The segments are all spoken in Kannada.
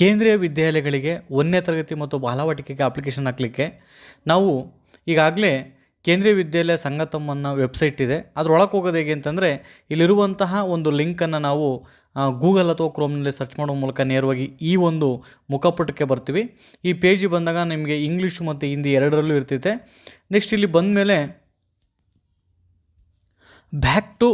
ಕೇಂದ್ರೀಯ ವಿದ್ಯಾಲಯಗಳಿಗೆ ಒಂದನೇ ತರಗತಿ ಮತ್ತು ಬಾಲವಾಟಿಕೆಗೆ ಅಪ್ಲಿಕೇಶನ್ ಹಾಕಲಿಕ್ಕೆ ನಾವು ಈಗಾಗಲೇ ಕೇಂದ್ರೀಯ ವಿದ್ಯಾಲಯ ಸಂಗತಮ್ ಅನ್ನೋ ವೆಬ್ಸೈಟ್ ಇದೆ. ಅದರೊಳಗೆ ಹೋಗೋದು ಹೇಗೆ ಅಂತಂದರೆ, ಇಲ್ಲಿರುವಂತಹ ಒಂದು ಲಿಂಕನ್ನು ನಾವು ಗೂಗಲ್ ಅಥವಾ ಕ್ರೋಮ್ನಲ್ಲಿ ಸರ್ಚ್ ಮಾಡೋ ಮೂಲಕ ನೇರವಾಗಿ ಈ ಒಂದು ಮುಖಪುಟಕ್ಕೆ ಬರ್ತೀವಿ. ಈ ಪೇಜಿಗೆ ಬಂದಾಗ ನಿಮಗೆ ಇಂಗ್ಲೀಷು ಮತ್ತು ಹಿಂದಿ ಎರಡರಲ್ಲೂ ಇರ್ತೈತೆ. ನೆಕ್ಸ್ಟ್ ಇಲ್ಲಿ ಬಂದ ಮೇಲೆ ಬ್ಯಾಕ್ ಟು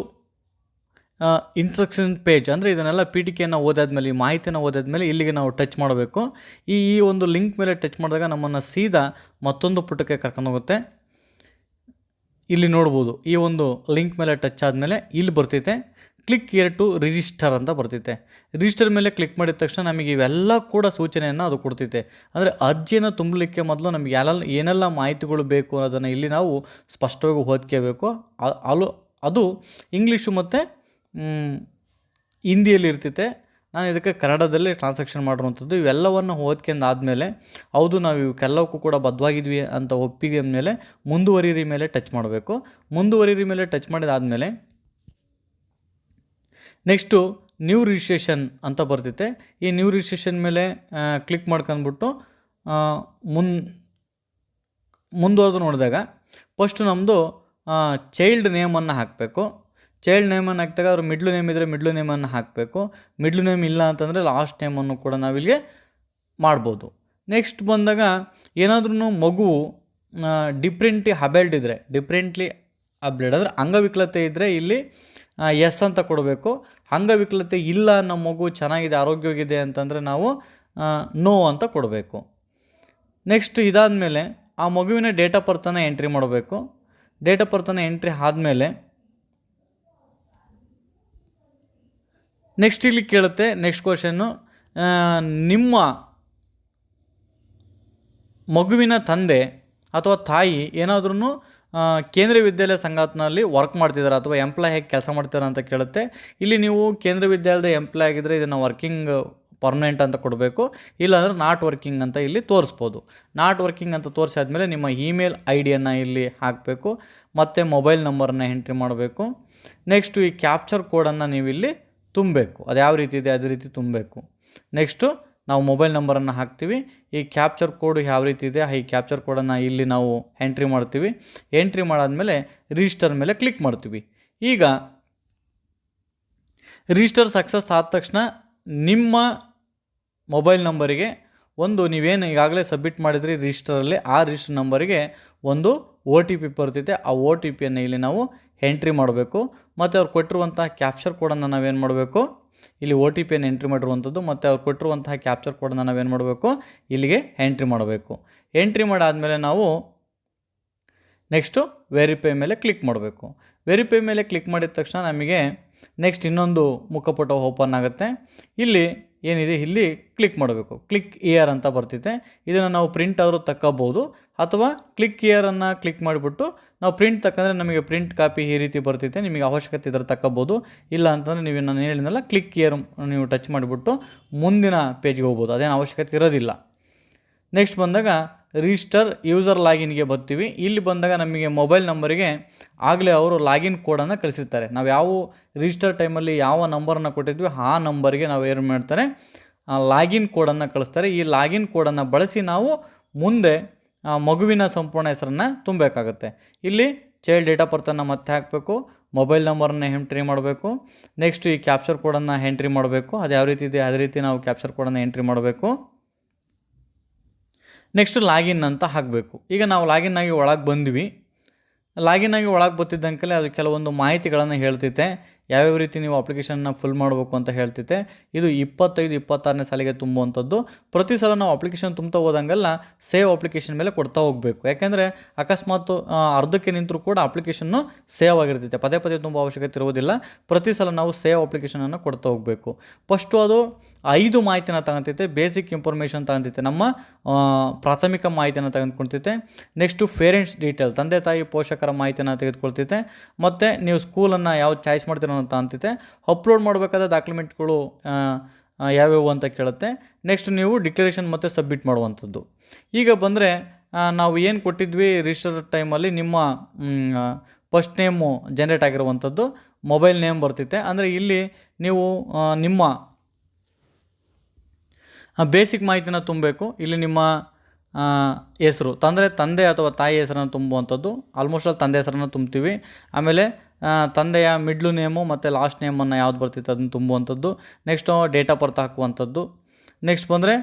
ಇನ್ಸ್ಟ್ರಕ್ಷನ್ ಪೇಜ್ ಅಂದರೆ ಇದನ್ನೆಲ್ಲ ಪೀಠಿಕೆಯನ್ನು ಓದಾದ್ಮೇಲೆ, ಈ ಮಾಹಿತಿಯನ್ನು ಓದಾದ್ಮೇಲೆ ಇಲ್ಲಿಗೆ ನಾವು ಟಚ್ ಮಾಡಬೇಕು. ಈ ಈ ಒಂದು ಲಿಂಕ್ ಮೇಲೆ ಟಚ್ ಮಾಡಿದಾಗ ನಮ್ಮನ್ನು ಸೀದಾ ಮತ್ತೊಂದು ಪುಟಕ್ಕೆ ಕರ್ಕೊಂಡು ಹೋಗುತ್ತೆ. ಇಲ್ಲಿ ನೋಡ್ಬೋದು, ಈ ಒಂದು ಲಿಂಕ್ ಮೇಲೆ ಟಚ್ ಆದಮೇಲೆ ಇಲ್ಲಿ ಬರ್ತೈತೆ. ಕ್ಲಿಕ್ ಇಯರ್ ಟು ರಿಜಿಸ್ಟರ್ ಅಂತ ಬರ್ತೈತೆ. ರಿಜಿಸ್ಟರ್ ಮೇಲೆ ಕ್ಲಿಕ್ ಮಾಡಿದ ತಕ್ಷಣ ನಮಗೆ ಇವೆಲ್ಲ ಕೂಡ ಸೂಚನೆಯನ್ನು ಅದು ಕೊಡ್ತೈತೆ. ಅಂದರೆ ಅರ್ಜಿಯನ್ನು ತುಂಬಲಿಕ್ಕೆ ಮೊದಲು ನಮಗೆ ಎಲ್ಲ ಏನೆಲ್ಲ ಮಾಹಿತಿಗಳು ಬೇಕು ಅನ್ನೋದನ್ನು ಇಲ್ಲಿ ನಾವು ಸ್ಪಷ್ಟವಾಗಿ ಓದ್ಕೋಬೇಕು. ಅಲು, ಅದು ಇಂಗ್ಲೀಷು ಮತ್ತು ಹಿಂದಿಯಲ್ಲಿ ಇರ್ತೈತೆ ನಾನು ಇದಕ್ಕೆ ಕನ್ನಡದಲ್ಲೇ ಟ್ರಾನ್ಸಾಕ್ಷನ್ ಮಾಡಿರುವಂಥದ್ದು ಇವೆಲ್ಲವನ್ನು ಓದ್ಕೊಂಡು ಆದಮೇಲೆ ಹೌದು, ನಾವು ಇವಕ್ಕೆಲ್ಲವಕ್ಕೂ ಕೂಡ ಬದ್ಧವಾಗಿದ್ವಿ ಅಂತ ಒಪ್ಪಿಗೆ ಮೇಲೆ ಮುಂದುವರಿರಿ ಮೇಲೆ ಟಚ್ ಮಾಡಬೇಕು. ಮುಂದುವರಿರಿ ಮೇಲೆ ಟಚ್ ಮಾಡಿದಾದಮೇಲೆ ನೆಕ್ಸ್ಟು ನ್ಯೂ ರಿಜಿಸ್ಟ್ರೇಷನ್ ಅಂತ ಬರ್ತೈತೆ ಈ ನ್ಯೂ ರಿಜಿಸ್ಟ್ರೇಷನ್ ಮೇಲೆ ಕ್ಲಿಕ್ ಮಾಡ್ಕೊಂಡ್ಬಿಟ್ಟು ಮುನ್, ಮುಂದುವರೆದು ನೋಡಿದಾಗ ಫಸ್ಟು ನಮ್ಮದು ಚೈಲ್ಡ್ ನೇಮನ್ನು ಹಾಕಬೇಕು. ಚೈಲ್ಡ್ ನೇಮನ್ನು ಹಾಕಿದಾಗ ಅವ್ರ ಮಿಡ್ಲು ನೇಮ್ ಇದ್ದರೆ ಮಿಡ್ಲು ನೇಮನ್ನು ಹಾಕಬೇಕು. ಮಿಡ್ಲು ನೇಮ್ ಇಲ್ಲ ಅಂತಂದರೆ ಲಾಸ್ಟ್ ನೇಮನ್ನು ಕೂಡ ನಾವಿಲ್ಲಿಗೆ ಮಾಡ್ಬೋದು. ನೆಕ್ಸ್ಟ್ ಬಂದಾಗ ಏನಾದ್ರೂ ಮಗು ಡಿಪ್ರೆಂಟ್ಲಿ ಹಬೆಲ್ಡ್ ಇದ್ದರೆ ಡಿಪ್ರೆಂಟ್ಲಿ ಅಬ್ಲೆಡ್ ಅಂದರೆ ಅಂಗವಿಕಲತೆ ಇದ್ದರೆ ಇಲ್ಲಿ ಎಸ್ ಅಂತ ಕೊಡಬೇಕು. ಅಂಗವಿಕಲತೆ ಇಲ್ಲ ನಮ್ಮ ಮಗು ಚೆನ್ನಾಗಿದೆ, ಆರೋಗ್ಯವಾಗಿದೆ ಅಂತಂದರೆ ನಾವು ನೋ ಅಂತ ಕೊಡಬೇಕು. ನೆಕ್ಸ್ಟ್ ಇದಾದಮೇಲೆ ಆ ಮಗುವಿನ ಡೇಟ್ ಆಫ್ ಬರ್ತನ ಎಂಟ್ರಿ ಮಾಡಬೇಕು. ಡೇಟ್ ಆಫ್ ಬರ್ತನ ಎಂಟ್ರಿ ಆದಮೇಲೆ ನೆಕ್ಸ್ಟ್ ಇಲ್ಲಿ ಕೇಳುತ್ತೆ ನೆಕ್ಸ್ಟ್ ಕ್ವಶನ್ನು ನಿಮ್ಮ ಮಗುವಿನ ತಂದೆ ಅಥವಾ ತಾಯಿ ಏನಾದ್ರೂ ಕೇಂದ್ರ ವಿದ್ಯಾಲಯ ಸಂಘಾತನಲ್ಲಿ ವರ್ಕ್ ಮಾಡ್ತಿದ್ದಾರೆ ಅಥವಾ ಎಂಪ್ಲಾಯ್ ಹೇಗೆ ಕೆಲಸ ಮಾಡ್ತಿದ್ದಾರೆ ಅಂತ ಕೇಳುತ್ತೆ. ಇಲ್ಲಿ ನೀವು ಕೇಂದ್ರ ವಿದ್ಯಾಲಯದ ಎಂಪ್ಲಾಯ್ ಆಗಿದ್ದರೆ ಇದನ್ನು ವರ್ಕಿಂಗ್ ಪರ್ಮನೆಂಟ್ ಅಂತ ಕೊಡಬೇಕು. ಇಲ್ಲಾಂದರೆ ನಾಟ್ ವರ್ಕಿಂಗ್ ಅಂತ ಇಲ್ಲಿ ತೋರಿಸ್ಬೋದು. ನಾಟ್ ವರ್ಕಿಂಗ್ ಅಂತ ತೋರಿಸಾದ್ಮೇಲೆ ನಿಮ್ಮ ಇಮೇಲ್ ಐ ಡಿಯನ್ನು ಇಲ್ಲಿ ಹಾಕಬೇಕು. ಮತ್ತು ಮೊಬೈಲ್ ನಂಬರನ್ನು ಎಂಟ್ರಿ ಮಾಡಬೇಕು. ನೆಕ್ಸ್ಟು ಈ ಕ್ಯಾಪ್ಚರ್ ಕೋಡನ್ನು ನೀವು ಇಲ್ಲಿ ತುಂಬಬೇಕು. ಅದು ಯಾವ ರೀತಿ ಇದೆ? ಅದೇ ರೀತಿ ತುಂಬಬೇಕು. ನೆಕ್ಸ್ಟು ನಾವು ಮೊಬೈಲ್ ನಂಬರನ್ನು ಹಾಕ್ತೀವಿ. ಈ ಕ್ಯಾಪ್ಚರ್ ಕೋಡ್ ಯಾವ ರೀತಿ ಇದೆ? ಈ ಕ್ಯಾಪ್ಚರ್ ಕೋಡನ್ನು ಇಲ್ಲಿ ನಾವು ಎಂಟ್ರಿ ಮಾಡ್ತೀವಿ. ಎಂಟ್ರಿ ಮಾಡಾದಮೇಲೆ ರಿಜಿಸ್ಟರ್ ಮೇಲೆ ಕ್ಲಿಕ್ ಮಾಡ್ತೀವಿ. ಈಗ ರಿಜಿಸ್ಟರ್ ಸಕ್ಸಸ್ ಆದ ತಕ್ಷಣ ನಿಮ್ಮ ಮೊಬೈಲ್ ನಂಬರಿಗೆ ಒಂದು ನೀವೇನು ಈಗಾಗಲೇ ಸಬ್ಮಿಟ್ ಮಾಡಿದ್ರಿ ರಿಜಿಸ್ಟರಲ್ಲಿ ಆ ರಿಜಿಸ್ಟರ್ ನಂಬರಿಗೆ ಒಂದು ಓ ಟಿ ಪಿ ಬರ್ತೈತೆ. ಆ ಒ ಟಿ ಪಿಯನ್ನು ಇಲ್ಲಿ ನಾವು ಎಂಟ್ರಿ ಮಾಡಬೇಕು. ಮತ್ತು ಅವ್ರು ಕೊಟ್ಟಿರುವಂತಹ ಕ್ಯಾಪ್ಚರ್ ಕೋಡನ್ನು ನಾವೇನು ಮಾಡಬೇಕು? ಇಲ್ಲಿ ಒ ಟಿ ಪಿಯನ್ನು ಎಂಟ್ರಿ ಮಾಡಿರುವಂಥದ್ದು, ಮತ್ತು ಅವ್ರು ಕೊಟ್ಟಿರುವಂತಹ ಕ್ಯಾಪ್ಚರ್ ಕೋಡನ್ನು ನಾವೇನು ಮಾಡಬೇಕು? ಇಲ್ಲಿಗೆ ಎಂಟ್ರಿ ಮಾಡಬೇಕು. ಎಂಟ್ರಿ ಮಾಡಾದಮೇಲೆ ನಾವು ನೆಕ್ಸ್ಟು ವೆರಿಫೈ ಮೇಲೆ ಕ್ಲಿಕ್ ಮಾಡಬೇಕು. ವೆರಿಫೈ ಮೇಲೆ ಕ್ಲಿಕ್ ಮಾಡಿದ ತಕ್ಷಣ ನಮಗೆ ನೆಕ್ಸ್ಟ್ ಇನ್ನೊಂದು ಮುಖಪುಟ ಓಪನ್ ಆಗುತ್ತೆ. ಇಲ್ಲಿ ಏನಿದೆ ಇಲ್ಲಿ ಕ್ಲಿಕ್ ಮಾಡಬೇಕು. ಕ್ಲಿಕ್ ಇಯರ್ ಅಂತ ಬರ್ತಿದೆ. ಇದನ್ನು ನಾವು ಪ್ರಿಂಟ್ ಆದರೂ ತಕ್ಕೋಬೋದು. ಅಥವಾ ಕ್ಲಿಕ್ ಇಯರನ್ನು ಕ್ಲಿಕ್ ಮಾಡಿಬಿಟ್ಟು ನಾವು ಪ್ರಿಂಟ್ ತಕ್ಕಂದರೆ ನಮಗೆ ಪ್ರಿಂಟ್ ಕಾಪಿ ಈ ರೀತಿ ಬರ್ತಿದೆ. ನಿಮಗೆ ಅವಶ್ಯಕತೆ ಇದ್ರೆ ತಕ್ಕೋಬೋದು. ಇಲ್ಲ ಅಂತಂದರೆ ನೀವು ನಾನು ಹೇಳಿದ್ನಲ್ಲ ಕ್ಲಿಕ್ ಇಯರ್ ನೀವು ಟಚ್ ಮಾಡಿಬಿಟ್ಟು ಮುಂದಿನ ಪೇಜ್ಗೆ ಹೋಗ್ಬೋದು. ಅದೇನು ಅವಶ್ಯಕತೆ ಇರೋದಿಲ್ಲ. ನೆಕ್ಸ್ಟ್ ಬಂದಾಗ ರಿಜಿಸ್ಟರ್ ಯೂಸರ್ ಲಾಗಿನ್ಗೆ ಬರ್ತೀವಿ. ಇಲ್ಲಿ ಬಂದಾಗ ನಮಗೆ ಮೊಬೈಲ್ ನಂಬರಿಗೆ ಆಗಲೇ ಅವರು ಲಾಗಿನ್ ಕೋಡನ್ನು ಕಳಿಸಿರ್ತಾರೆ. ನಾವು ಯಾವ ರಿಜಿಸ್ಟರ್ ಟೈಮಲ್ಲಿ ಯಾವ ನಂಬರನ್ನು ಕೊಟ್ಟಿದ್ವಿ ಆ ನಂಬರ್ಗೆ ನಾವು ಏನು ಮಾಡ್ತಾರೆ. ಲಾಗಿನ್ ಕೋಡನ್ನು ಕಳಿಸ್ತಾರೆ. ಈ ಲಾಗಿನ್ ಕೋಡನ್ನು ಬಳಸಿ ನಾವು ಮುಂದೆ ಮಗುವಿನ ಸಂಪೂರ್ಣ ಹೆಸರನ್ನು ತುಂಬಬೇಕಾಗತ್ತೆ. ಇಲ್ಲಿ ಚೈಲ್ಡ್ ಡೇಟ್ ಆಫ್ ಬರ್ತನ್ನು ಮತ್ತೆ ಹಾಕಬೇಕು ಮೊಬೈಲ್ ನಂಬರನ್ನು ಎಂಟ್ರಿ ಮಾಡಬೇಕು ನೆಕ್ಸ್ಟ್ ಈ ಕ್ಯಾಪ್ಚರ್ ಕೋಡನ್ನು ಎಂಟ್ರಿ ಮಾಡಬೇಕು. ಅದು ಯಾವ ರೀತಿ ಇದೆ, ಅದೇ ರೀತಿ ನಾವು ಕ್ಯಾಪ್ಚರ್ ಕೋಡನ್ನು ಎಂಟ್ರಿ ಮಾಡಬೇಕು. ನೆಕ್ಸ್ಟ್ ಲಾಗಿನ್ ಅಂತ ಹಾಕಬೇಕು. ಈಗ ನಾವು ಲಾಗಿನ್ ಆಗಿ ಒಳಗೆ ಬಂದ್ವಿ. ಲಾಗಿನ್ ಆಗಿ ಒಳಗೆ ಬರ್ತಿದ್ದಂಕಲೆ ಅದು ಕೆಲವೊಂದು ಮಾಹಿತಿಗಳನ್ನು ಹೇಳ್ತೈತೆ ಯಾವ್ಯಾವ ರೀತಿ ನೀವು ಅಪ್ಲಿಕೇಶನ್ನ ಫುಲ್ ಮಾಡಬೇಕು ಅಂತ ಹೇಳ್ತೈತೆ ಇದು ಇಪ್ಪತ್ತೈದು, ಇಪ್ಪತ್ತಾರನೇ ಸಾಲಿಗೆ ತುಂಬುವಂಥದ್ದು. ಪ್ರತಿ ಸಲ ನಾವು ಅಪ್ಲಿಕೇಶನ್ ತುಂಬ್ತಾ ಹೋದಂಗೆಲ್ಲ ಸೇವ್ ಅಪ್ಲಿಕೇಶನ್ ಮೇಲೆ ಕೊಡ್ತಾ ಹೋಗಬೇಕು. ಯಾಕೆಂದರೆ ಅಕಸ್ಮಾತ್ ಅರ್ಧಕ್ಕೆ ನಿಂತರೂ ಕೂಡ ಅಪ್ಲಿಕೇಶನ್ನು ಸೇವ್ ಆಗಿರ್ತೈತೆ. ಪದೇ ಪದೇ ತುಂಬ ಅವಶ್ಯಕತೆ ಇರುವುದಿಲ್ಲ. ಪ್ರತಿ ಸಲ ನಾವು ಸೇವ್ ಅಪ್ಲಿಕೇಶನನ್ನು ಕೊಡ್ತಾ ಹೋಗಬೇಕು. ಫಸ್ಟು ಅದು ಐದು ಮಾಹಿತಿನ ತಗೊಂತೈತೆ ಬೇಸಿಕ್ ಇನ್ಫಾರ್ಮೇಷನ್ ತಗೊಂತೈತೆ. ನಮ್ಮ ಪ್ರಾಥಮಿಕ ಮಾಹಿತಿಯನ್ನು ತೆಗೆದುಕೊಳ್ತೈತೆ. ನೆಕ್ಸ್ಟು ಪೇರೆಂಟ್ಸ್ ಡೀಟೇಲ್ ತಂದೆ ತಾಯಿ ಪೋಷಕರ ಮಾಹಿತಿಯನ್ನು ತೆಗೆದುಕೊಳ್ತೈತೆ. ಮತ್ತು ನೀವು ಸ್ಕೂಲನ್ನು ಯಾವ ಚಾಯ್ಸ್ ಮಾಡ್ತೀರೋ ಅಂತ ಅಂತಿದೆ. ಅಪ್ಲೋಡ್ ಮಾಡಬೇಕಾದ ಡಾಕ್ಯುಮೆಂಟ್ಗಳು ಯಾವ್ಯಾವು ಅಂತ ಕೇಳುತ್ತೆ. ನೆಕ್ಸ್ಟ್ ನೀವು ಡಿಕ್ಲರೇಷನ್ ಮತ್ತು ಸಬ್ಮಿಟ್ ಮಾಡುವಂಥದ್ದು. ಈಗ ಬಂದರೆ ನಾವು ಏನು ಕೊಟ್ಟಿದ್ವಿ ರಿಜಿಸ್ಟರ್ ಟೈಮಲ್ಲಿ ನಿಮ್ಮ ಫಸ್ಟ್ ನೇಮು ಜನ್ರೇಟ್ ಆಗಿರುವಂಥದ್ದು ಮೊಬೈಲ್ ನೇಮ್ ಬರ್ತಿತ್ತೆ. ಅಂದರೆ ಇಲ್ಲಿ ನೀವು ನಿಮ್ಮ ಬೇಸಿಕ್ ಮಾಹಿತಿನ ತುಂಬಬೇಕು. ಇಲ್ಲಿ ನಿಮ್ಮ ಹೆಸರು, ತಂದರೆ ತಂದೆ ಅಥವಾ ತಾಯಿ ಹೆಸರನ್ನು ತುಂಬುವಂಥದ್ದು. ಆಲ್ಮೋಸ್ಟ್ ಅಲ್ಲಿ ತಂದೆ ಹೆಸರನ್ನು ತುಂಬ್ತೀವಿ. ಆಮೇಲೆ ತಂದೆಯ ಮಿಡ್ಲು ನೇಮು ಮತ್ತು ಲಾಸ್ಟ್ ನೇಮನ್ನು ಯಾವ್ದು ಬರ್ತಿತ್ತು? ಅದನ್ನು ತುಂಬುವಂಥದ್ದು. ನೆಕ್ಸ್ಟು ಡೇಟ್ ಆಫ್ ಬರ್ತ್ ಹಾಕುವಂಥದ್ದು. ನೆಕ್ಸ್ಟ್ ಬಂದರೆ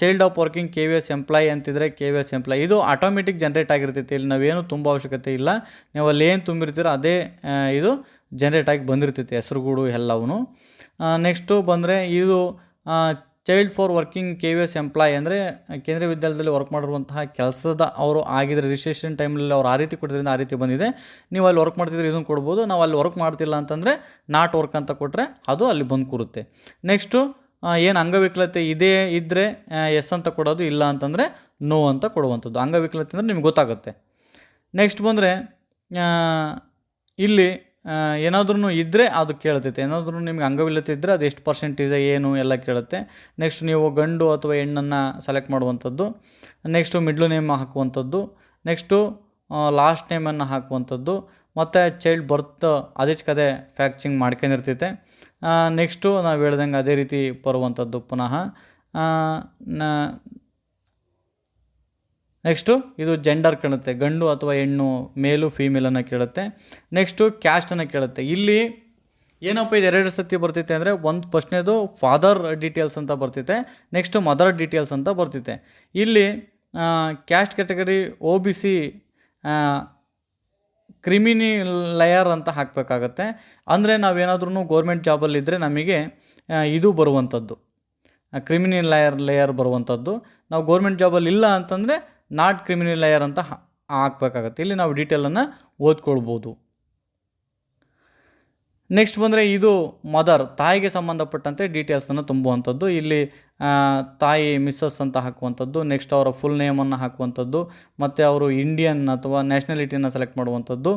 child of working K V S employee ಅಂತಿದ್ರೆ ಕೆ ವಿ ಎಸ್ ಎಂಪ್ಲಾಯಿ ಇದು ಆಟೋಮೆಟಿಕ್ ಜನ್ರೇಟ್ ಆಗಿರ್ತೈತಿ. ಇಲ್ಲಿ ನಾವೇನು ತುಂಬ ಅವಶ್ಯಕತೆ ಇಲ್ಲ. ನೀವು ಅಲ್ಲಿ ಏನು ತುಂಬಿರ್ತೀರೋ ಅದೇ ಇದು ಜನ್ರೇಟ್ ಆಗಿ ಬಂದಿರ್ತೈತಿ ಹೆಸರುಗಳು ಎಲ್ಲವೂ ನೆಕ್ಸ್ಟು ಬಂದರೆ ಇದು child for working K V S employee ಅಂದರೆ ಕೇಂದ್ರೀಯ ವಿದ್ಯಾಲಯದಲ್ಲಿ ವರ್ಕ್ ಮಾಡಿರುವಂತಹ ಕೆಲಸದ ಅವರು ಆಗಿದ್ರೆ ರಿಜಿಸ್ಟ್ರೇಷನ್ ಟೈಮಲ್ಲಿ ಅವ್ರು ಆ ರೀತಿ ಕೊಟ್ಟಿದ್ರಿಂದ ಆ ರೀತಿ ಬಂದಿದೆ. ನೀವು ಅಲ್ಲಿ ವರ್ಕ್ ಮಾಡ್ತಿದ್ರೆ ಇದನ್ನು ಕೊಡ್ಬೋದು. ನಾವು ಅಲ್ಲಿ ವರ್ಕ್ ಮಾಡ್ತಿಲ್ಲ ಅಂತಂದರೆ ನಾಟ್ ವರ್ಕ್ ಅಂತ ಕೊಟ್ಟರೆ ಅದು ಅಲ್ಲಿ ಬಂದು ಕೂರುತ್ತೆ. ನೆಕ್ಸ್ಟು ಏನು ಅಂಗವಿಕಲತೆ ಇದೆ ಇದ್ದರೆ ಎಸ್ ಅಂತ ಕೊಡೋದು, ಇಲ್ಲ ಅಂತಂದರೆ ನೋ ಅಂತ ಕೊಡುವಂಥದ್ದು. ಅಂಗವಿಕಲತೆ ಅಂದರೆ ನಿಮ್ಗೆ ಗೊತ್ತಾಗುತ್ತೆ. ನೆಕ್ಸ್ಟ್ ಬಂದರೆ ಇಲ್ಲಿ ಏನಾದ್ರೂ ಇದ್ದರೆ ಅದು ಕೇಳ್ತೈತೆ. ಏನಾದ್ರೂ ನಿಮ್ಗೆ ಅಂಗವಿಲ್ಲತೆ ಇದ್ದರೆ ಅದು ಎಷ್ಟು ಪರ್ಸೆಂಟೇಜ್ ಏನು ಎಲ್ಲ ಕೇಳುತ್ತೆ. ನೆಕ್ಸ್ಟ್ ನೀವು ಗಂಡು ಅಥವಾ ಹೆಣ್ಣನ್ನು ಸೆಲೆಕ್ಟ್ ಮಾಡುವಂಥದ್ದು. ನೆಕ್ಸ್ಟು ಮಿಡ್ಲು ನೇಮ್ ಹಾಕುವಂಥದ್ದು. ನೆಕ್ಸ್ಟು ಲಾಸ್ಟ್ ನೇಮನ್ನು ಹಾಕುವಂಥದ್ದು. ಮತ್ತು ಚೈಲ್ಡ್ ಬರ್ತ್ ಅದೇ ಫ್ಯಾಕ್ಚಿಂಗ್ ಮಾಡ್ಕೊಂಡಿರ್ತೈತೆ. ನೆಕ್ಸ್ಟು ನಾವು ಹೇಳ್ದಂಗೆ ಅದೇ ರೀತಿ ಬರುವಂಥದ್ದು ಪುನಃ. ನೆಕ್ಸ್ಟು ಇದು ಜೆಂಡರ್ ಕೇಳುತ್ತೆ. ಗಂಡು ಅಥವಾ ಹೆಣ್ಣು, ಮೇಲು ಫೀಮೇಲನ್ನು ಕೇಳುತ್ತೆ. ನೆಕ್ಸ್ಟು ಕ್ಯಾಸ್ಟನ್ನು ಕೇಳುತ್ತೆ. ಇಲ್ಲಿ ಏನಪ್ಪ ಇದು ಎರಡು ಸತಿ ಬರ್ತೈತೆ ಅಂದರೆ ಒಂದು ಫಸ್ಟ್ನೇದು ಫಾದರ್ ಡೀಟೇಲ್ಸ್ ಅಂತ ಬರ್ತೈತೆ ನೆಕ್ಸ್ಟು ಮದರ್ ಡೀಟೇಲ್ಸ್ ಅಂತ ಬರ್ತೈತೆ ಇಲ್ಲಿ caste category O B C creamy layer ಅಂತ ಹಾಕಬೇಕಾಗತ್ತೆ. ಅಂದರೆ ನಾವೇನಾದ್ರೂ ಗೌರ್ಮೆಂಟ್ ಜಾಬಲ್ಲಿದ್ದರೆ ನಮಗೆ ಇದು ಬರುವಂಥದ್ದು ಕ್ರಿಮಿನಲ್ ಲಯರ್ ಲೇಯರ್ ಬರುವಂಥದ್ದು ನಾವು ಗೌರ್ಮೆಂಟ್ ಜಾಬಲ್ಲಿ ಇಲ್ಲ ಅಂತಂದರೆ ನಾಟ್ ಕ್ರಿಮಿನಲ್ ಲೇಯರ್ ಅಂತ ಹಾಕ್ಬೇಕಾಗತ್ತೆ. ಇಲ್ಲಿ ನಾವು ಡೀಟೇಲನ್ನು ಓದ್ಕೊಳ್ಬೋದು. ನೆಕ್ಸ್ಟ್ ಬಂದರೆ ಇದು ಮದರ್ ತಾಯಿಗೆ ಸಂಬಂಧಪಟ್ಟಂತೆ ಡೀಟೇಲ್ಸನ್ನು ತುಂಬುವಂಥದ್ದು. ಇಲ್ಲಿ ತಾಯಿ ಮಿಸ್ಸಸ್ ಅಂತ ಹಾಕುವಂಥದ್ದು ನೆಕ್ಸ್ಟ್ ಅವರ ಫುಲ್ ನೇಮನ್ನು ಹಾಕುವಂಥದ್ದು, ಮತ್ತು ಅವರು ಇಂಡಿಯನ್ ಅಥವಾ ನ್ಯಾಷನಲಿಟಿಯನ್ನು ಸೆಲೆಕ್ಟ್ ಮಾಡುವಂಥದ್ದು.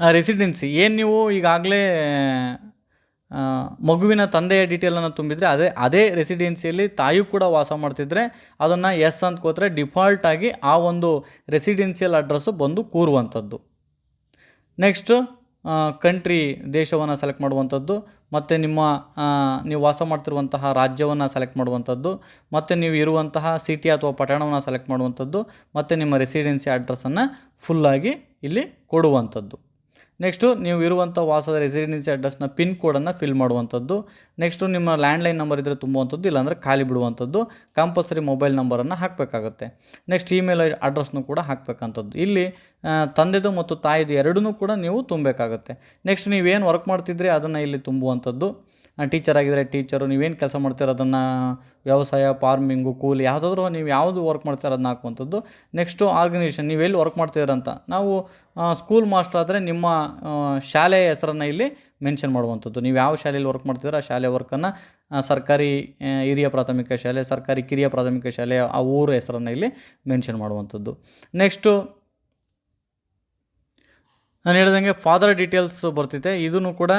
ರೆಸಿಡೆನ್ಸಿ ಏನು ನೀವು ಈಗಾಗಲೇ ಮಗುವಿನ ತಂದೆಯ ಡೀಟೇಲನ್ನು ತುಂಬಿದರೆ ಅದೇ ಅದೇ ರೆಸಿಡೆನ್ಸಿಯಲ್ಲಿ ತಾಯಿಯೂ ಕೂಡ ವಾಸ ಮಾಡ್ತಿದ್ರೆ ಅದನ್ನು ಎಸ್ ಅಂತ ಕೋತ್ರೆ ಡಿಫಾಲ್ಟಾಗಿ ಆ ಒಂದು ರೆಸಿಡೆನ್ಸಿಯಲ್ ಅಡ್ರೆಸ್ಸು ಬಂದು ಕೂರುವಂಥದ್ದು. ನೆಕ್ಸ್ಟ್ ಕಂಟ್ರಿ ದೇಶವನ್ನು ಸೆಲೆಕ್ಟ್ ಮಾಡುವಂಥದ್ದು, ಮತ್ತು ನಿಮ್ಮ ನೀವು ವಾಸ ಮಾಡ್ತಿರುವಂತಹ ರಾಜ್ಯವನ್ನು ಸೆಲೆಕ್ಟ್ ಮಾಡುವಂಥದ್ದು, ಮತ್ತು ನೀವು ಇರುವಂತಹ ಸಿಟಿ ಅಥವಾ ಪಟ್ಟಣವನ್ನು ಸೆಲೆಕ್ಟ್ ಮಾಡುವಂಥದ್ದು, ಮತ್ತು ನಿಮ್ಮ ರೆಸಿಡೆನ್ಸಿ ಅಡ್ರೆಸ್ಸನ್ನು ಫುಲ್ಲಾಗಿ ಇಲ್ಲಿ ಕೊಡುವಂಥದ್ದು. ನೆಕ್ಸ್ಟು ನೀವು ಇರುವಂಥ ವಾಸದ ರೆಸಿಡೆನ್ಸಿ ಅಡ್ರೆಸ್ನ ಪಿನ್ ಕೋಡನ್ನು ಫಿಲ್ ಮಾಡುವಂಥದ್ದು ನೆಕ್ಸ್ಟು ನಿಮ್ಮ ಲ್ಯಾಂಡ್ಲೈನ್ ನಂಬರ್ ಇದ್ದರೆ ತುಂಬುವಂಥದ್ದು ಇಲ್ಲಾಂದರೆ ಖಾಲಿ ಬಿಡುವಂಥದ್ದು ಕಂಪಲ್ಸರಿ ಮೊಬೈಲ್ ನಂಬರನ್ನು ಹಾಕಬೇಕಾಗುತ್ತೆ. ನೆಕ್ಸ್ಟ್ ಇಮೇಲ್ ಅಡ್ರೆಸ್ನು ಕೂಡ ಹಾಕಬೇಕಂಥದ್ದು ಇಲ್ಲಿ ತಂದೆದು ಮತ್ತು ತಾಯಿದು ಎರಡನ್ನೂ ಕೂಡ ನೀವು ತುಂಬಬೇಕಾಗತ್ತೆ. ನೆಕ್ಸ್ಟ್ ನೀವೇನು ವರ್ಕ್ ಮಾಡ್ತಿದ್ರಿ, ಅದನ್ನು ಇಲ್ಲಿ ತುಂಬುವಂಥದ್ದು ಟೀಚರ್ ಆಗಿದ್ದರೆ ಟೀಚರು ನೀವೇನು ಕೆಲಸ ಮಾಡ್ತೀರ ಅದನ್ನು, ವ್ಯವಸಾಯ ಫಾರ್ಮಿಂಗು ಕೂಲಿ, ಯಾವುದಾದ್ರೂ ನೀವು ಯಾವುದು ವರ್ಕ್ ಮಾಡ್ತೀರ ಅದನ್ನ ಹಾಕುವಂಥದ್ದು. ನೆಕ್ಸ್ಟು ಆರ್ಗನೈಸೇಷನ್ ನೀವೆಲ್ಲಿ ವರ್ಕ್ ಮಾಡ್ತೀರಂತ ನಾವು ಸ್ಕೂಲ್ ಮಾಸ್ಟರ್ ಆದರೆ ನಿಮ್ಮ ಶಾಲೆಯ ಹೆಸರನ್ನು ಇಲ್ಲಿ ಮೆನ್ಷನ್ ಮಾಡುವಂಥದ್ದು. ನೀವು ಯಾವ ಶಾಲೆಯಲ್ಲಿ ವರ್ಕ್ ಮಾಡ್ತೀರೋ, ಆ ಶಾಲೆ ವರ್ಕನ್ನು ಸರ್ಕಾರಿ ಹಿರಿಯ ಪ್ರಾಥಮಿಕ ಶಾಲೆ, ಸರ್ಕಾರಿ ಕಿರಿಯ ಪ್ರಾಥಮಿಕ ಶಾಲೆ, ಆ ಊರ ಹೆಸರನ್ನು ಇಲ್ಲಿ ಮೆನ್ಷನ್ ಮಾಡುವಂಥದ್ದು. ನೆಕ್ಸ್ಟು ನಾನು ಹೇಳ್ದಂಗೆ ಫಾದರ್ ಡೀಟೇಲ್ಸ್ ಬರ್ತಿದೆ ಇದನ್ನು ಕೂಡ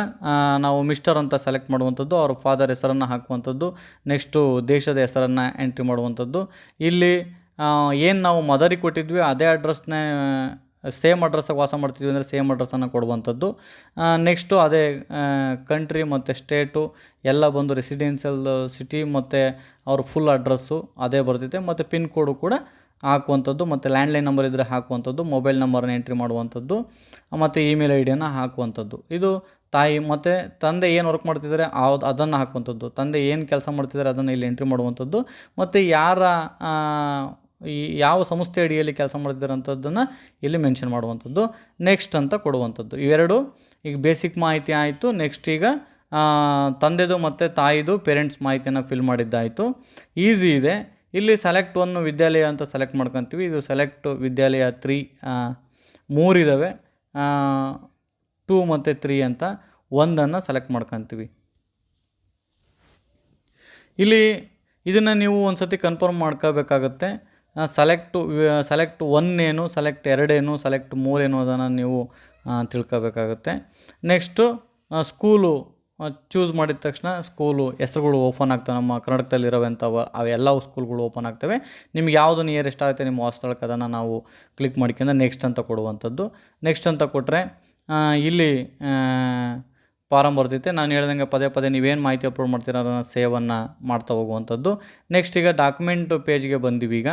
ನಾವು ಮಿಸ್ಟರ್ ಅಂತ ಸೆಲೆಕ್ಟ್ ಮಾಡುವಂಥದ್ದು, ಅವ್ರ ಫಾದರ್ ಹೆಸರನ್ನು ಹಾಕುವಂಥದ್ದು ನೆಕ್ಸ್ಟು ದೇಶದ ಹೆಸರನ್ನು ಎಂಟ್ರಿ ಮಾಡುವಂಥದ್ದು. ಇಲ್ಲಿ ಏನು ನಾವು ಮದರಿಗೆ ಕೊಟ್ಟಿದ್ವಿ, ಅದೇ ಅಡ್ರೆಸ್ನೇ ಸೇಮ್ ಅಡ್ರೆಸ್ಸಾಗಿ ವಾಸ ಮಾಡ್ತಿದ್ವಿ ಅಂದರೆ ಸೇಮ್ ಅಡ್ರೆಸ್ಸನ್ನು ಕೊಡುವಂಥದ್ದು. ನೆಕ್ಸ್ಟು ಅದೇ ಕಂಟ್ರಿ ಮತ್ತು ಸ್ಟೇಟು ಎಲ್ಲ ಬಂದು ರೆಸಿಡೆನ್ಸಿಯಲ್ ಸಿಟಿ ಮತ್ತು ಅವ್ರ ಫುಲ್ ಅಡ್ರೆಸ್ಸು ಅದೇ ಬರ್ತಿದೆ ಮತ್ತು ಪಿನ್ ಕೋಡು ಕೂಡ ಹಾಕುವಂಥದ್ದು ಮತ್ತು ಲ್ಯಾಂಡ್ಲೈನ್ ನಂಬರ್ ಇದ್ದರೆ ಹಾಕುವಂಥದ್ದು, ಮೊಬೈಲ್ ನಂಬರ್ನ ಎಂಟ್ರಿ ಮಾಡುವಂಥದ್ದು, ಮತ್ತು ಇಮೇಲ್ ಐ ಡಿಯನ್ನು ಹಾಕುವಂಥದ್ದು. ಇದು ತಾಯಿ ಮತ್ತು ತಂದೆ ಏನು ವರ್ಕ್ ಮಾಡ್ತಿದ್ದಾರೆ ಅದು ಅದನ್ನು ಹಾಕುವಂಥದ್ದು. ತಂದೆ ಏನು ಕೆಲಸ ಮಾಡ್ತಿದ್ದಾರೆ ಅದನ್ನು ಇಲ್ಲಿ ಎಂಟ್ರಿ ಮಾಡುವಂಥದ್ದು. ಮತ್ತು ಯಾರ ಈ ಯಾವ ಸಂಸ್ಥೆ ಅಡಿಯಲ್ಲಿ ಕೆಲಸ ಮಾಡ್ತಿದ್ದಾರೆ ಅಂಥದ್ದನ್ನು ಇಲ್ಲಿ ಮೆನ್ಷನ್ ಮಾಡುವಂಥದ್ದು. ನೆಕ್ಸ್ಟ್ ಅಂತ ಕೊಡುವಂಥದ್ದು. ಇವೆರಡು ಈಗ ಬೇಸಿಕ್ ಮಾಹಿತಿ ಆಯಿತು, ನೆಕ್ಸ್ಟ್ ಈಗ ತಂದೆದು ಮತ್ತು ತಾಯಿದು ಪೇರೆಂಟ್ಸ್ ಮಾಹಿತಿಯನ್ನು ಫಿಲ್ ಮಾಡಿದ್ದಾಯಿತು. ಈಸಿ ಇದೆ. ಇಲ್ಲಿ ಸೆಲೆಕ್ಟ್ ಒನ್ ವಿದ್ಯಾಲಯ ಅಂತ ಸೆಲೆಕ್ಟ್ ಮಾಡ್ಕೊತೀವಿ. ಇದು ಸೆಲೆಕ್ಟ್ ವಿದ್ಯಾಲಯ ತ್ರೀ ಮೂರಿದ್ದಾವೆ ಟೂ ಮತ್ತು ತ್ರೀ ಅಂತ ಒಂದನ್ನು ಸೆಲೆಕ್ಟ್ ಮಾಡ್ಕೊತೀವಿ. ಇಲ್ಲಿ ಇದನ್ನು ನೀವು ಒಂದು ಸತಿ ಕನ್ಫರ್ಮ್ ಮಾಡ್ಕೋಬೇಕಾಗತ್ತೆ ಸೆಲೆಕ್ಟ್ ಸೆಲೆಕ್ಟ್ ಏನು ಸೆಲೆಕ್ಟ್ ಎರಡೇನು ಸೆಲೆಕ್ಟ್ ಮೂರೇನು ಅದನ್ನು ನೀವು ತಿಳ್ಕೊಬೇಕಾಗತ್ತೆ. ನೆಕ್ಸ್ಟು ಸ್ಕೂಲು ಚೂಸ್ ಮಾಡಿದ ತಕ್ಷಣ ಸ್ಕೂಲು ಹೆಸರುಗಳು ಓಪನ್ ಆಗ್ತವೆ. ನಮ್ಮ ಕರ್ನಾಟಕದಲ್ಲಿರೋವಂಥವು ಅವೆಲ್ಲ ಸ್ಕೂಲ್ಗಳು ಓಪನ್ ಆಗ್ತವೆ. ನಿಮ್ಗೆ ಯಾವುದು ನಿಯರೆಸ್ಟ್ ಆಗುತ್ತೆ, ನಿಮ್ಮ ವಾಸ್ತಳಕ್ಕೆ ಅದನ್ನು ನಾವು ಕ್ಲಿಕ್ ಮಾಡ್ಕೊಂಡು ನೆಕ್ಸ್ಟ್ ಅಂತ ಕೊಡುವಂಥದ್ದು. ನೆಕ್ಸ್ಟ್ ಅಂತ ಕೊಟ್ಟರೆ ಇಲ್ಲಿ ಫಾರಮ್ ಬರ್ತೈತೆ. ನಾನು ಹೇಳ್ದಂಗೆ ಪದೇ ಪದೇ ನೀವೇನು ಮಾಹಿತಿ ಅಪ್ಲೋಡ್ ಮಾಡ್ತೀರ ಅದನ್ನು ಸೇವನ್ನು ಮಾಡ್ತಾ ಹೋಗುವಂಥದ್ದು. ನೆಕ್ಸ್ಟ್ ಈಗ ಡಾಕ್ಯುಮೆಂಟ್ ಪೇಜ್ಗೆ ಬಂದೀವಿ ಈಗ.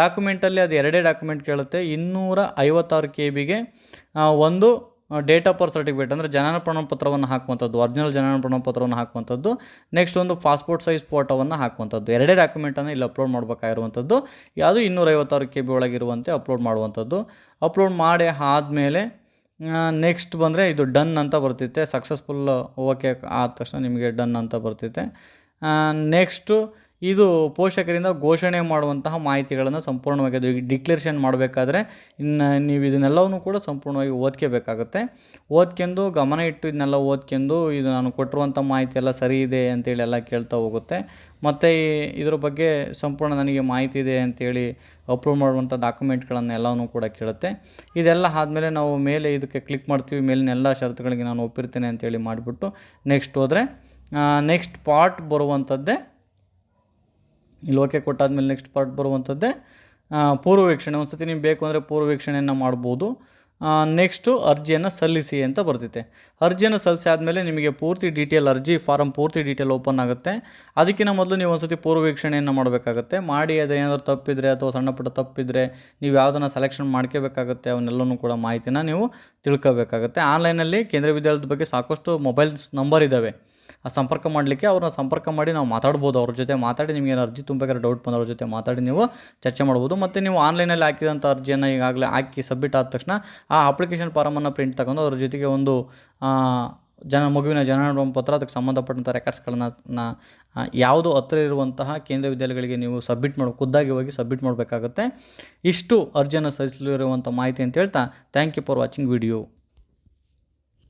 ಡಾಕ್ಯುಮೆಂಟಲ್ಲಿ ಅದು ಎರಡೇ ಡಾಕ್ಯುಮೆಂಟ್ ಕೇಳುತ್ತೆ. ಇನ್ನೂರ ಐವತ್ತಾರು ಕೆ ಬಿಗೆ ಒಂದು ಡೇಟ್ ಆಫ್ ಬರ್ತ್ ಸರ್ಟಿಫಿಕೇಟ್ ಅಂದರೆ ಜನನ ಪ್ರಮಾಣಪತ್ರವನ್ನು ಹಾಕುವಂಥದ್ದು ಒರಿಜಿನಲ್ ಜನನ ಪ್ರಮಾಣಪತ್ರವನ್ನು ಹಾಕುವಂಥದ್ದು ನೆಕ್ಸ್ಟ್ ಒಂದು ಪಾಸ್ಪೋರ್ಟ್ ಸೈಜ್ ಫೋಟೋವನ್ನು ಹಾಕುವಂಥದ್ದು. ಎರಡೇ ಡಾಕ್ಯುಮೆಂಟನ್ನು ಇಲ್ಲಿ ಅಪ್ಲೋಡ್ ಮಾಡಬೇಕಾಗಿರುವಂಥದ್ದು. ಯಾವುದು ಇನ್ನೂರೈವತ್ತಾರು ಕೆ ಬಿ ಒಳಗಿರುವಂತೆ ಅಪ್ಲೋಡ್ ಮಾಡುವಂಥದ್ದು. ಅಪ್ಲೋಡ್ ಮಾಡಿ ಆದಮೇಲೆ ನೆಕ್ಸ್ಟ್ ಬಂದರೆ ಇದು ಡನ್ ಅಂತ ಬರ್ತೈತೆ. ಸಕ್ಸಸ್ಫುಲ್ ಓಕೆ ಆದ ತಕ್ಷಣ ನಿಮಗೆ ಡನ್ ಅಂತ ಬರ್ತಿತ್ತೆ ನೆಕ್ಸ್ಟು ಇದು ಪೋಷಕರಿಂದ ಘೋಷಣೆ ಮಾಡುವಂತಹ ಮಾಹಿತಿಗಳನ್ನು ಸಂಪೂರ್ಣವಾಗಿ ಅದು ಡಿಕ್ಲೇರೇಷನ್ ಮಾಡಬೇಕಾದ್ರೆ ಇನ್ನು ನೀವು ಇದನ್ನೆಲ್ಲವನ್ನೂ ಕೂಡ ಸಂಪೂರ್ಣವಾಗಿ ಓದ್ಕೋಬೇಕಾಗುತ್ತೆ. ಓದ್ಕೆಂದು ಗಮನ ಇಟ್ಟು ಇದನ್ನೆಲ್ಲ ಓದ್ಕೆಂದು ಇದು ನಾನು ಕೊಟ್ಟಿರುವಂಥ ಮಾಹಿತಿ ಎಲ್ಲ ಸರಿ ಇದೆ ಅಂತೇಳಿ ಎಲ್ಲ ಕೇಳ್ತಾ ಹೋಗುತ್ತೆ. ಮತ್ತು ಇದರ ಬಗ್ಗೆ ಸಂಪೂರ್ಣ ನನಗೆ ಮಾಹಿತಿ ಇದೆ ಅಂತೇಳಿ ಅಪ್ರೂವ್ ಮಾಡುವಂಥ ಡಾಕ್ಯುಮೆಂಟ್ಗಳನ್ನು ಎಲ್ಲವನ್ನೂ ಕೂಡ ಕೇಳುತ್ತೆ. ಇದೆಲ್ಲ ಆದಮೇಲೆ ನಾವು ಮೇಲೆ ಇದಕ್ಕೆ ಕ್ಲಿಕ್ ಮಾಡ್ತೀವಿ, ಮೇಲಿನ ಎಲ್ಲ ಷರತ್ತುಗಳಿಗೆ ನಾನು ಒಪ್ಪಿರ್ತೇನೆ ಅಂತೇಳಿ ಮಾಡಿಬಿಟ್ಟು ನೆಕ್ಸ್ಟ್ ಹೋದರೆ ನೆಕ್ಸ್ಟ್ ಪಾರ್ಟ್ ಬರುವಂಥದ್ದೇ ಇಲ್ಲಿ ಓಕೆ ಕೊಟ್ಟಾದ್ಮೇಲೆ ನೆಕ್ಸ್ಟ್ ಪಾರ್ಟ್ ಬರುವಂಥದ್ದೇ ಪೂರ್ವವೀಕ್ಷಣೆ. ಪೂರ್ವ ವೀಕ್ಷಣೆ ಒಂದು ಸತಿ ನೀವು ಬೇಕು ಅಂದರೆ ಪೂರ್ವವೀಕ್ಷಣೆಯನ್ನು ಮಾಡ್ಬೋದು. ನೆಕ್ಸ್ಟು ಅರ್ಜಿಯನ್ನು ಸಲ್ಲಿಸಿ ಅಂತ ಬರ್ತೈತೆ. ಅರ್ಜಿಯನ್ನು ಸಲ್ಲಿಸಿ ಆದಮೇಲೆ ನಿಮಗೆ ಪೂರ್ತಿ ಡೀಟೇಲ್ ಅರ್ಜಿ ಫಾರಮ್ ಪೂರ್ತಿ ಡೀಟೇಲ್ ಓಪನ್ ಆಗುತ್ತೆ. ಅದಕ್ಕಿಂತ ಮೊದಲು ನೀವು ಒಂದು ಸತಿ ಪೂರ್ವವೀಕ್ಷಣೆಯನ್ನು ಮಾಡಬೇಕಾಗತ್ತೆ. ಮಾಡಿ ಮಾಡಿ ಏನಾದರೂ ತಪ್ಪಿದ್ರೆ ಅಥವಾ ಸಣ್ಣ ಪುಟ್ಟ ತಪ್ಪಿದ್ರೆ ನೀವು ಯಾವುದನ್ನು ಸೆಲೆಕ್ಷನ್ ಮಾಡ್ಕೋಬೇಕಾಗತ್ತೆ, ಅವನ್ನೆಲ್ಲನೂ ಕೂಡ ಮಾಹಿತಿನ ನೀವು ತಿಳ್ಕೋಬೇಕಾಗತ್ತೆ. ಆನ್ಲೈನಲ್ಲಿ ಕೇಂದ್ರ ವಿದ್ಯಾಲಯದ ಬಗ್ಗೆ ಸಾಕಷ್ಟು ಮೊಬೈಲ್ಸ್ ನಂಬರ್ ಇದ್ದಾವೆ ಸಂಪರ್ಕ ಮಾಡಲಿಕ್ಕೆ ಅವ್ರನ್ನ ಸಂಪರ್ಕ ಮಾಡಿ ನಾವು ಮಾತಾಡ್ಬೋದು, ಅವ್ರ ಜೊತೆ ಮಾತಾಡಿ ನಿಮಗೆ ಅರ್ಜಿ ತುಂಬಬೇಕಾದ್ರೆ ಡೌಟ್ ಬಂದವ್ರ ಜೊತೆ ಮಾತಾಡಿ ನೀವು ಚರ್ಚೆ ಮಾಡ್ಬೋದು. ಮತ್ತು ನೀವು ಆನ್ಲೈನಲ್ಲಿ ಹಾಕಿದಂಥ ಅರ್ಜಿಯನ್ನು ಈಗಾಗಲೇ ಹಾಕಿ ಸಬ್ಮಿಟ್ ಆದ ತಕ್ಷಣ ಆ ಅಪ್ಲಿಕೇಶನ್ ಫಾರಮನ್ನು ಪ್ರಿಂಟ್ ತಗೊಂಡು ಅದ್ರ ಜೊತೆಗೆ ಒಂದು ಜನ ಮಗುವಿನ ಜನನ ಪತ್ರ, ಅದಕ್ಕೆ ಸಂಬಂಧಪಟ್ಟಂಥ ರೆಕಾರ್ಡ್ಸ್ಗಳನ್ನ ಯಾವುದು ಹತ್ತಿರ ಇರುವಂತಹ ಕೇಂದ್ರ ವಿದ್ಯಾಲಯಗಳಿಗೆ ನೀವು ಸಬ್ಮಿಟ್ ಮಾಡಿ, ಖುದ್ದಾಗಿ ಹೋಗಿ ಸಬ್ಮಿಟ್ ಮಾಡಬೇಕಾಗುತ್ತೆ. ಇಷ್ಟು ಅರ್ಜಿಯನ್ನು ಸಲ್ಲಿಸಲಿರುವಂಥ ಮಾಹಿತಿ ಅಂತ ಹೇಳ್ತಾ thank you for watching video